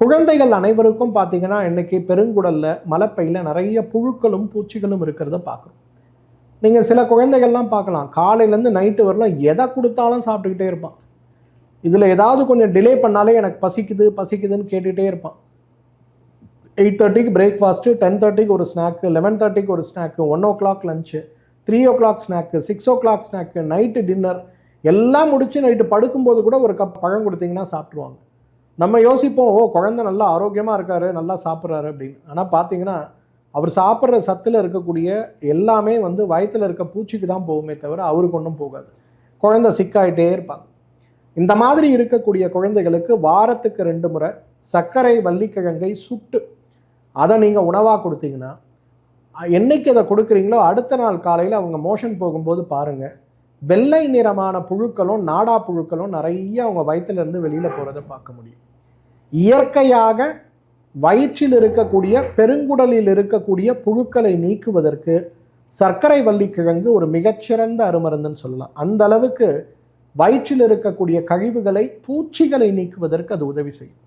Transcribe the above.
குழந்தைகள் அனைவருக்கும் பார்த்தீங்கன்னா இன்றைக்கி பெருங்குடலில் மலப்பையில் நிறைய புழுக்களும் பூச்சிகளும் இருக்கிறத பார்க்குறோம். நீங்கள் சில குழந்தைகள்லாம் பார்க்கலாம். காலையிலேருந்து நைட்டு வரலாம் எதை கொடுத்தாலும் சாப்பிட்டுக்கிட்டே இருப்பான். இதில் ஏதாவது கொஞ்சம் டிலே பண்ணாலே எனக்கு பசிக்குது பசிக்குதுன்னு கேட்டுகிட்டே இருப்பான். எயிட் தேர்ட்டிக்கு பிரேக்ஃபாஸ்ட்டு டென் தேர்ட்டிக்கு ஒரு ஸ்நாக்கு லெவன் தேர்ட்டிக்கு ஒரு snack one o'clock lunch three o'clock snack six o'clock snack night dinner எல்லாம் முடித்து நைட்டு படுக்கும்போது கூட ஒரு கப் பழம் கொடுத்தீங்கன்னா சாப்பிட்ருவாங்க நம்ம யோசிப்போம் ஓ குழந்தை நல்லா ஆரோக்கியமாக இருக்காரு நல்லா சாப்பிட்றாரு அப்படின்னு. ஆனால் பார்த்தீங்கன்னா அவர் சாப்பிட்ற சத்தில் இருக்கக்கூடிய எல்லாமே வந்து வயத்தில் இருக்க பூச்சிக்கு தான் போகுமே தவிர அவருக்கு ஒன்றும் போகாது. குழந்தை சிக்காயிட்டே இருப்பாங்க. இந்த மாதிரி இருக்கக்கூடிய குழந்தைகளுக்கு வாரத்துக்கு ரெண்டு முறை சர்க்கரை வள்ளிக்கிழங்கை சுட்டு அதை நீங்கள் உணவாக கொடுத்தீங்கன்னா என்னைக்கு அதை கொடுக்குறீங்களோ அடுத்த நாள் காலையில் அவங்க மோஷன் போகும்போது பாருங்கள் வெள்ளை நிறமான புழுக்களும் நாடா புழுக்களும் நிறைய அவங்க வயிற்றுலேருந்து வெளியில் போகிறத பார்க்க முடியும். இயற்கையாக வயிற்றில் இருக்கக்கூடிய பெருங்குடலில் இருக்கக்கூடிய புழுக்களை நீக்குவதற்கு சர்க்கரை வள்ளிக்கிழங்கு ஒரு மிகச்சிறந்த அருமருந்துன்னு சொல்லலாம். அந்த அளவுக்கு வயிற்றில் இருக்கக்கூடிய கழிவுகளை பூச்சிகளை நீக்குவதற்கு அது உதவி செய்யும்.